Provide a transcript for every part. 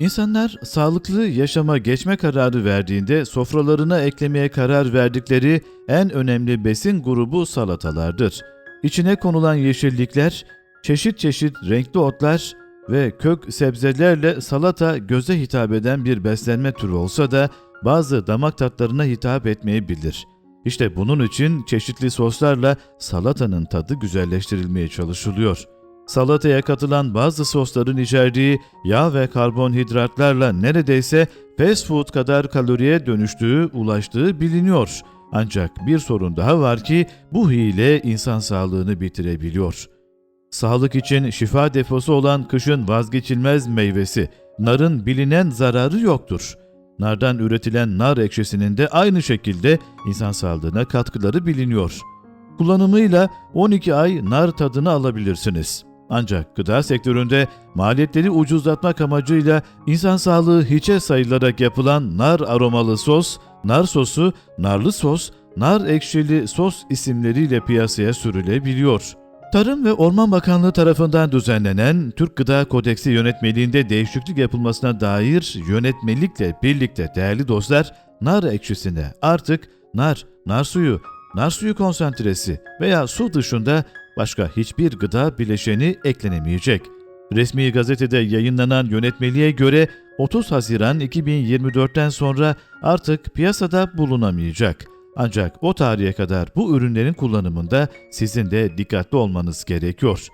İnsanlar sağlıklı yaşama geçme kararı verdiğinde sofralarına eklemeye karar verdikleri en önemli besin grubu salatalardır. İçine konulan yeşillikler, çeşit çeşit renkli otlar ve kök sebzelerle salata göze hitap eden bir beslenme türü olsa da bazı damak tatlarına hitap etmeyebilir. İşte bunun için çeşitli soslarla salatanın tadı güzelleştirilmeye çalışılıyor. Salataya katılan bazı sosların içerdiği yağ ve karbonhidratlarla neredeyse fast food kadar kaloriye dönüştüğü, ulaştığı biliniyor. Ancak bir sorun daha var ki bu hile insan sağlığını bitirebiliyor. Sağlık için şifa deposu olan kışın vazgeçilmez meyvesi, narın bilinen zararı yoktur. Nardan üretilen nar ekşisinin de aynı şekilde insan sağlığına katkıları biliniyor. Kullanımıyla 12 ay nar tadını alabilirsiniz. Ancak gıda sektöründe maliyetleri ucuzlatmak amacıyla insan sağlığı hiçe sayılarak yapılan nar aromalı sos, nar sosu, narlı sos, nar ekşili sos isimleriyle piyasaya sürülebiliyor. Tarım ve Orman Bakanlığı tarafından düzenlenen Türk Gıda Kodeksi yönetmeliğinde değişiklik yapılmasına dair yönetmelikle birlikte değerli dostlar nar ekşisine artık nar, nar suyu, nar suyu konsantresi veya su dışında başka hiçbir gıda bileşeni eklenemeyecek. Resmi gazetede yayınlanan yönetmeliğe göre 30 Haziran 2024'ten sonra artık piyasada bulunamayacak. Ancak o tarihe kadar bu ürünlerin kullanımında sizin de dikkatli olmanız gerekiyor.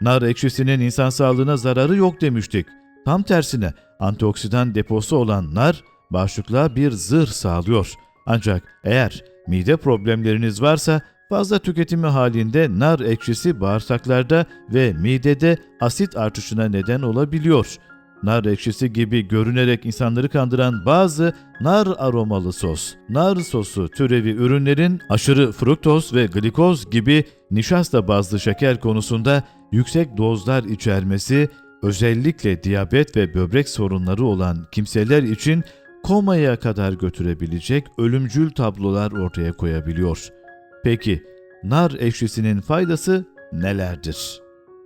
Nar ekşisinin insan sağlığına zararı yok demiştik. Tam tersine antioksidan deposu olan nar bağışıklığa bir zırh sağlıyor. Ancak eğer mide problemleriniz varsa fazla tüketimi halinde nar ekşisi bağırsaklarda ve midede asit artışına neden olabiliyor. Nar ekşisi gibi görünerek insanları kandıran bazı nar aromalı sos, nar sosu türevi ürünlerin aşırı fruktoz ve glikoz gibi nişasta bazlı şeker konusunda yüksek dozlar içermesi özellikle diyabet ve böbrek sorunları olan kimseler için komaya kadar götürebilecek ölümcül tablolar ortaya koyabiliyor. Peki nar ekşisinin faydası nelerdir?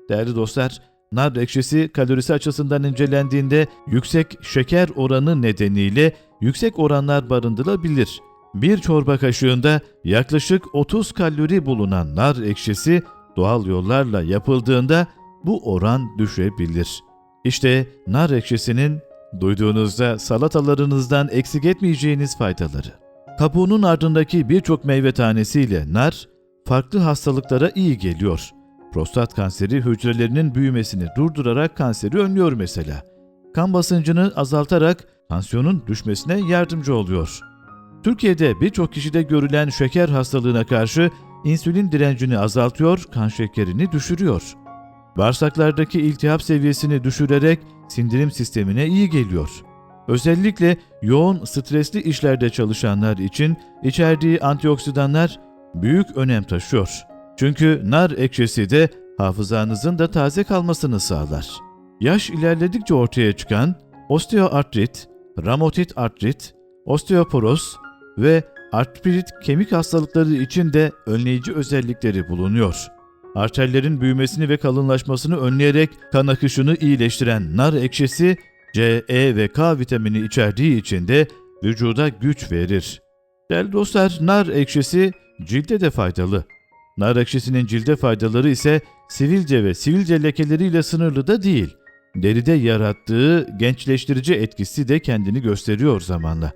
Değerli dostlar, nar ekşisi kalorisi açısından incelendiğinde yüksek şeker oranı nedeniyle yüksek oranlar barındırabilir. Bir çorba kaşığında yaklaşık 30 kalori bulunan nar ekşisi doğal yollarla yapıldığında bu oran düşebilir. İşte nar ekşisinin duyduğunuzda salatalarınızdan eksik etmeyeceğiniz faydaları. Kabuğunun ardındaki birçok meyve tanesiyle nar farklı hastalıklara iyi geliyor. Prostat kanseri hücrelerinin büyümesini durdurarak kanseri önlüyor mesela. Kan basıncını azaltarak tansiyonun düşmesine yardımcı oluyor. Türkiye'de birçok kişide görülen şeker hastalığına karşı insülin direncini azaltıyor, kan şekerini düşürüyor. Bağırsaklardaki iltihap seviyesini düşürerek sindirim sistemine iyi geliyor. Özellikle yoğun stresli işlerde çalışanlar için içerdiği antioksidanlar büyük önem taşıyor. Çünkü nar ekşisi de hafızanızın da taze kalmasını sağlar. Yaş ilerledikçe ortaya çıkan osteoartrit, ramatit artrit, osteoporoz ve artrit kemik hastalıkları için de önleyici özellikleri bulunuyor. Arterlerin büyümesini ve kalınlaşmasını önleyerek kan akışını iyileştiren nar ekşisi C, E ve K vitamini içerdiği için de vücuda güç verir. Değerli dostlar, nar ekşisi cilde de faydalı. Nar ekşisinin cilde faydaları ise sivilce ve sivilce lekeleriyle sınırlı da değil. Deride yarattığı gençleştirici etkisi de kendini gösteriyor zamanla.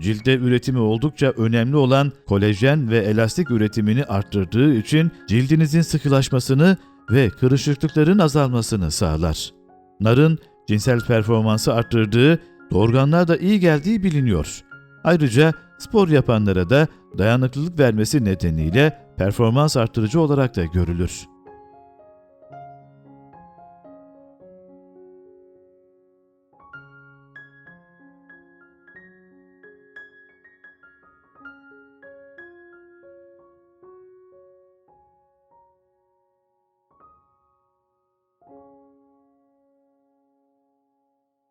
Cilde üretimi oldukça önemli olan kolajen ve elastik üretimini arttırdığı için cildinizin sıkılaşmasını ve kırışıklıkların azalmasını sağlar. Narın cinsel performansı arttırdığı, organlar iyi geldiği biliniyor. Ayrıca spor yapanlara da dayanıklılık vermesi nedeniyle performans arttırıcı olarak da görülür.